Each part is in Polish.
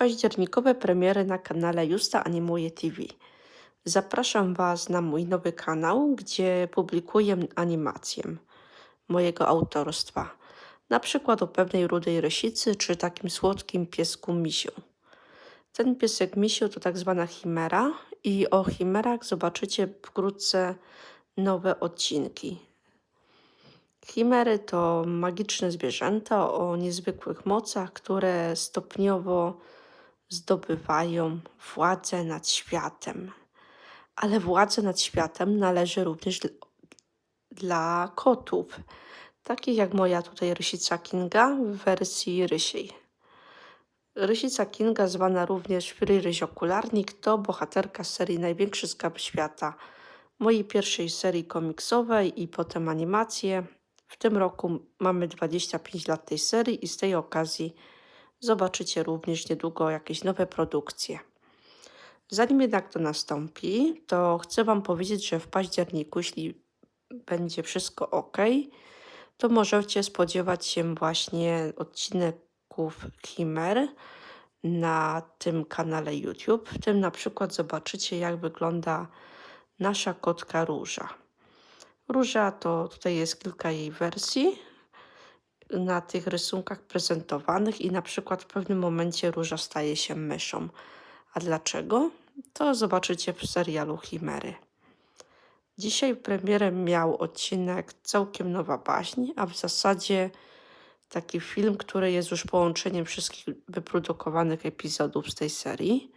Październikowe premiery na kanale Justa Animuje TV. Zapraszam Was na mój nowy kanał, gdzie publikuję animację mojego autorstwa. Na przykład o pewnej rudej rysicy czy takim słodkim piesku misiu. Ten piesek misiu to tak zwana chimera i o chimerach zobaczycie wkrótce nowe odcinki. Chimery to magiczne zwierzęta o niezwykłych mocach, które stopniowo zdobywają władzę nad światem. Ale władza nad światem należy również dl- dla kotów, takich jak moja tutaj rysica Kinga w wersji rysiej. Rysica Kinga, zwana również Free Okularnik, to bohaterka serii Największy Skarb Świata, mojej pierwszej serii komiksowej i potem animacje. W tym roku mamy 25 lat tej serii i z tej okazji zobaczycie również niedługo jakieś nowe produkcje. Zanim jednak to nastąpi, to chcę Wam powiedzieć, że w październiku, jeśli będzie wszystko ok, to możecie spodziewać się właśnie odcinków Chimer na tym kanale YouTube. W tym na przykład zobaczycie, jak wygląda nasza kotka Róża. Róża to tutaj jest kilka jej wersji na tych rysunkach prezentowanych i na przykład w pewnym momencie Róża staje się myszą. A dlaczego? To zobaczycie w serialu Chimery. Dzisiaj premierę miał odcinek Całkiem Nowa Baśń, a w zasadzie taki film, który jest już połączeniem wszystkich wyprodukowanych epizodów z tej serii.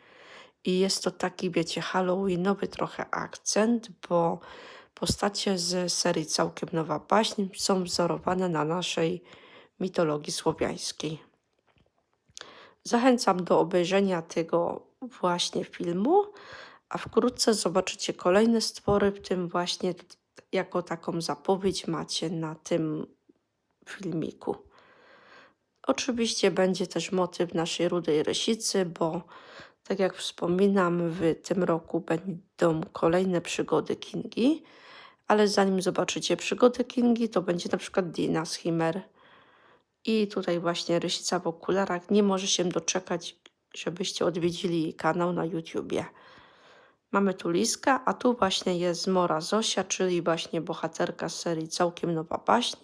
I jest to taki, wiecie, halloweenowy trochę akcent, bo postacie z serii Całkiem Nowa Baśń są wzorowane na naszej mitologii słowiańskiej. Zachęcam do obejrzenia tego właśnie filmu, a wkrótce zobaczycie kolejne stwory, w tym właśnie jako taką zapowiedź macie na tym filmiku. Oczywiście będzie też motyw naszej rudej rysicy, bo tak jak wspominam, w tym roku będą kolejne przygody Kingi, ale zanim zobaczycie przygody Kingi, to będzie na przykład Dina z Chimer. I tutaj właśnie Rysica w okularach nie może się doczekać, żebyście odwiedzili jej kanał na YouTubie. Mamy tu Liska, a tu właśnie jest Zmora Zosia, czyli właśnie bohaterka serii Całkiem Nowa Baśń.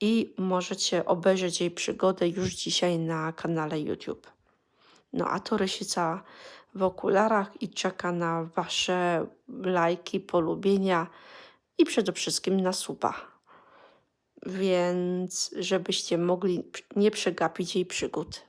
I możecie obejrzeć jej przygodę już dzisiaj na kanale YouTube. No a to Rysica w okularach i czeka na Wasze lajki, polubienia i przede wszystkim na suba. Więc żebyście mogli nie przegapić jej przygód.